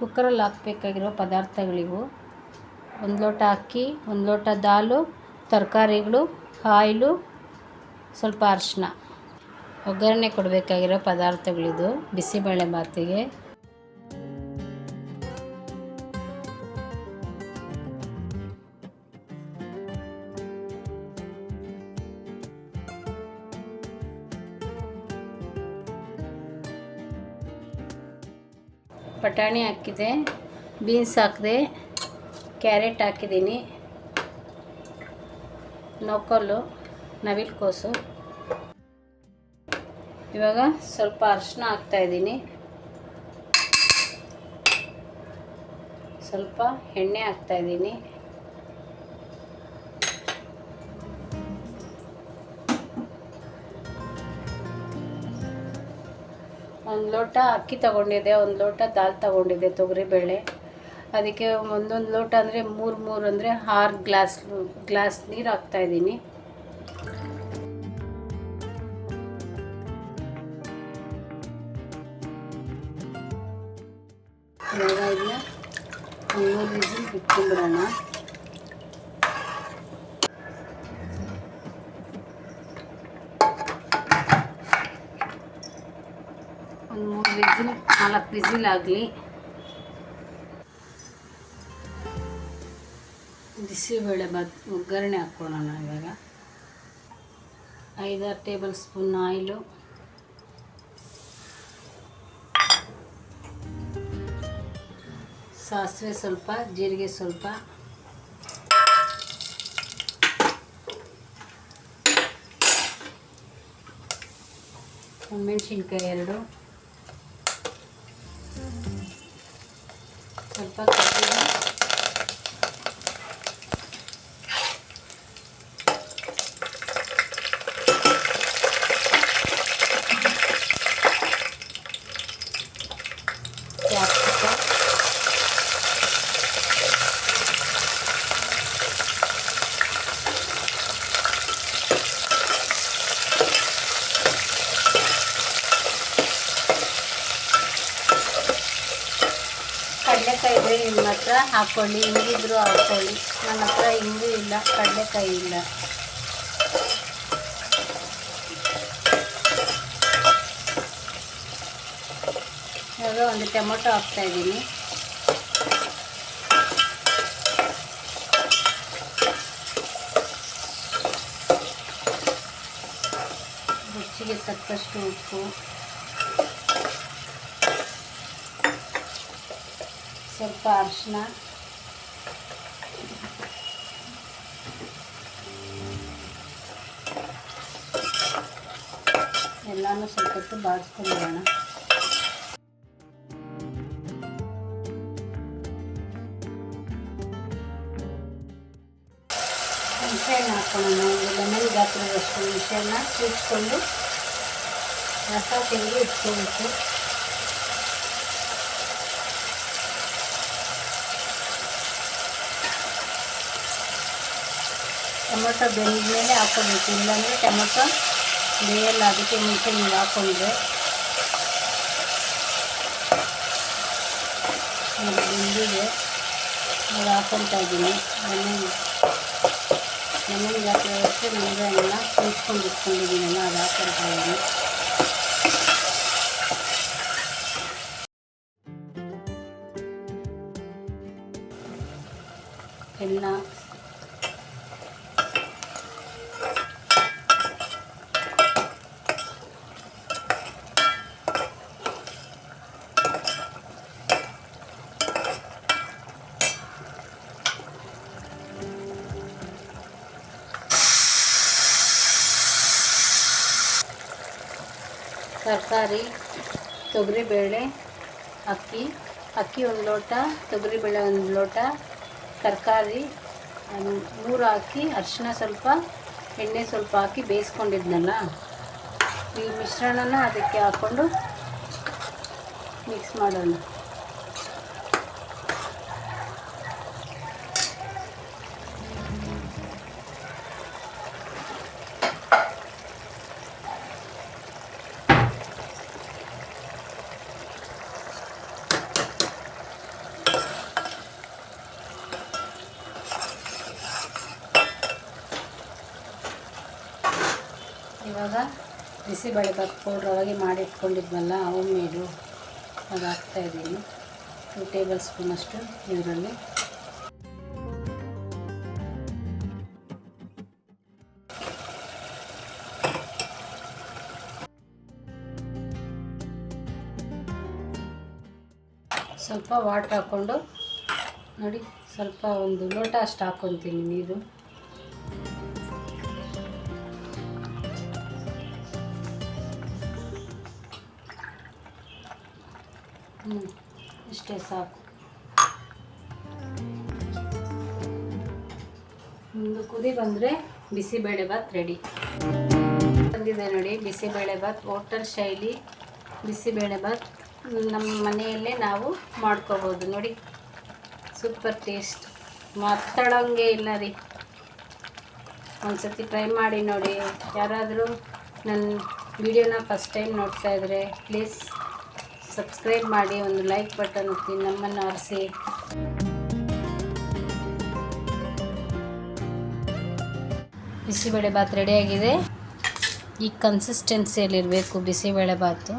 ಕುಕ್ಕರಲ್ಲಿ ಹಾಕ್ಬೇಕಾಗಿರೋ ಪದಾರ್ಥಗಳಿವು. ಒಂದು ಲೋಟ ಅಕ್ಕಿ, ಒಂದು ಲೋಟ ದಾಲು, ತರಕಾರಿಗಳು ಆಯಿಲು ಸ್ವಲ್ಪ ಅರಿಶಿನ ಒಗ್ಗರಣೆ ಕೊಡಬೇಕಾಗಿರೋ ಪದಾರ್ಥಗಳಿದು. ಬಿಸಿಬೇಳೆ ಬಾತಿಗೆ ಬಟಾಣಿ ಹಾಕಿದೆ, ಬೀನ್ಸ್ ಹಾಕಿದೆ, ಕ್ಯಾರೆಟ್ ಹಾಕಿದ್ದೀನಿ ನೋಕೊಲ್ಲು ನವಿಲುಕೋಸು ಇವಾಗ ಸ್ವಲ್ಪ ಅರಿಶಿನ ಹಾಕ್ತಾಯಿದ್ದೀನಿ ಸ್ವಲ್ಪ ಎಣ್ಣೆ ಹಾಕ್ತಾಯಿದ್ದೀನಿ ಒಂದು ಲೋಟ ಅಕ್ಕಿ ತಗೊಂಡಿದ್ದೆ, ಒಂದು ಲೋಟ ದಾಲ್ ತಗೊಂಡಿದ್ದೆ ತೊಗರಿಬೇಳೆ ಅದಕ್ಕೆ ಒಂದೊಂದು ಲೋಟ ಅಂದರೆ ಮೂರು ಮೂರು ಅಂದರೆ ಆರು ಗ್ಲಾಸ್ ಗ್ಲಾಸ್ ನೀರು ಹಾಕ್ತಾಯಿದ್ದೀನಿ ಇದೆಯಾ ಮೂರು ವಿಸಿಲ್ ಬಿಟ್ಕೊಂಡ್ಬಿಡೋಣ ಒಂದು ಮೂರು ವಿಸಿಲ್, ನಾಲ್ಕು ವಿಸಿಲ್ ಆಗಲಿ. ಬಿಸಿಬೇಳೆ ಬಾತ್ ಒಗ್ಗರಣೆ ಹಾಕ್ಕೊಳ್ಳೋಣ ಇವಾಗ. ಐದಾರು ಟೇಬಲ್ ಸ್ಪೂನ್ ಆಯಿಲು. ಸಾಸಿವೆ ಸ್ವಲ್ಪ, ಜೀರಿಗೆ ಸ್ವಲ್ಪ. ಮೆಣಸಿನ್ಕಾಯಿ ಎರಡು. ಸ್ವಲ್ಪ ಕರಿಬೇವು ಕಡಲೆಕಾಯಿ ಇದ್ರೆ ನಿಮ್ಮ ಹತ್ರ ಹಾಕ್ಕೊಳ್ಳಿ, ಹಿಂಗಿದ್ರು ಹಾಕ್ಕೊಳ್ಳಿ. ನನ್ನ ಹತ್ರ ಹಿಂಗೂ ಇಲ್ಲ, ಕಡಲೆಕಾಯಿ ಇಲ್ಲ. ಇವಾಗ ಒಂದು ಟೊಮೊಟೊ ಹಾಕ್ತಾ ಇದ್ದೀನಿ. ರುಚಿಗೆ ತಕ್ಕಷ್ಟು ಉಪ್ಪು. ಸ್ವಲ್ಪ ಅರಿಶಿನ. ಎಲ್ಲನೂ ಸ್ವಲ್ಪ ಹೊತ್ತು ಬಾಡಿಸ್ಕೊಂಡಿರೋಣ ಹುಣಸೆಹಣ್ಣು ಹಾಕ್ಕೊಳ್ಳೋಣ ಒಂದು ಲೆಮನ್ ಗಾತ್ರದಷ್ಟು ಹುಣಸೆಹಣ್ಣ ಚೂಚ್ಕೊಂಡು ರಸ ತೆಗೆದು ಇಟ್ಕೋಬೇಕು. ಟೊಮೊಟೊ ಬೆಂದ ಮೇಲೆ ಹಾಕ್ಕೋಬೇಕು. ಇಲ್ಲಾಂದರೆ ಟೊಮೊಟೊ ಬೇಯಲ್ಲ, ಅದಕ್ಕೆ ಮುಂಚೆ ನೀವು ಹಾಕ್ಕೊಂಡ್ರೆ ನೋಡಿ ಬೆಂದಿದೆ. ಅದು ಹಾಕ್ಕೊತಾ ಇದ್ದೀನಿ. ಲೆಮನ್ ಲೆಮನ್ ಗಾತ್ರದಷ್ಟು ನಿಂಬೆಹಣ್ಣನ್ನ ಕುದಿಸ್ಕೊಂಡು ಇಟ್ಕೊಂಡಿದ್ದೀನಲ್ಲ, ಅದು ಹಾಕ್ಕೊತಾ ಇದ್ದೀನಿ. ಎಲ್ಲ ತರಕಾರಿ ತೊಗರಿಬೇಳೆ ಅಕ್ಕಿ ಅಕ್ಕಿ ಒಂದು ಲೋಟ ತೊಗರಿಬೇಳೆ ಒಂದು ಲೋಟ, ತರಕಾರಿ ಮೂರು ಹಾಕಿ ಅರಿಶಿನ ಸ್ವಲ್ಪ, ಎಣ್ಣೆ ಸ್ವಲ್ಪ ಹಾಕಿ ಬೇಯಿಸ್ಕೊಂಡಿದ್ನಲ್ಲ, ಈ ಮಿಶ್ರಣನ ಅದಕ್ಕೆ ಹಾಕ್ಕೊಂಡು ಮಿಕ್ಸ್ ಮಾಡೋಣ. ಬಿಸಿಬೇಳೆಭಾತ್ ಪೌಡ್ರ್ ಅವಾಗೆ ಅವು ಮೇಡು ಅದು ಹಾಕ್ತಾಯಿದ್ದೀನಿ ಟೂ ಟೇಬಲ್ ಸ್ಪೂನಷ್ಟು ಇದರಲ್ಲಿ ಸ್ವಲ್ಪ ವಾಟ್ರ್ ಹಾಕ್ಕೊಂಡು ನೋಡಿ, ಸ್ವಲ್ಪ ಒಂದು ಲೋಟ ಅಷ್ಟು ಹಾಕ್ಕೊತೀನಿ ನೀರು. ಇಷ್ಟೇ ಸಾಕು. ಒಂದು ಕುದಿ ಬಂದರೆ ಬಿಸಿಬೇಳೆಭಾತ್ ರೆಡಿ ಬಂದಿದೆ ನೋಡಿ ಬಿಸಿಬೇಳೆಭಾತ್ ಹೋಟೆಲ್ ಶೈಲಿ ಬಿಸಿಬೇಳೆಭಾತ್ ನಮ್ಮ ಮನೆಯಲ್ಲೇ ನಾವು ಮಾಡ್ಕೋಬೋದು ನೋಡಿ. Super taste. ಮಾತಾಡೋಂಗೆ ಇಲ್ಲ ರೀ. ಒಂದ್ಸತಿ ಟ್ರೈ ಮಾಡಿ ನೋಡಿ. ಯಾರಾದರೂ ನನ್ನ ವಿಡಿಯೋನ ಫಸ್ಟ್ ಟೈಮ್ ನೋಡ್ತಾ ಇದ್ದರೆ ಪ್ಲೀಸ್ ಸಬ್ಸ್ಕ್ರೈಬ್ ಮಾಡಿ, ಒಂದು ಲೈಕ್ ಬಟನ್ ಒತ್ತಿ, ನಮ್ಮನ್ನು ಆರಿಸಿ. ಬಿಸಿಬೇಳೆ ಭಾತ್ ರೆಡಿಯಾಗಿದೆ ಈ ಕನ್ಸಿಸ್ಟೆನ್ಸಿಯಲ್ಲಿರಬೇಕು ಬಿಸಿಬೇಳೆ ಭಾತು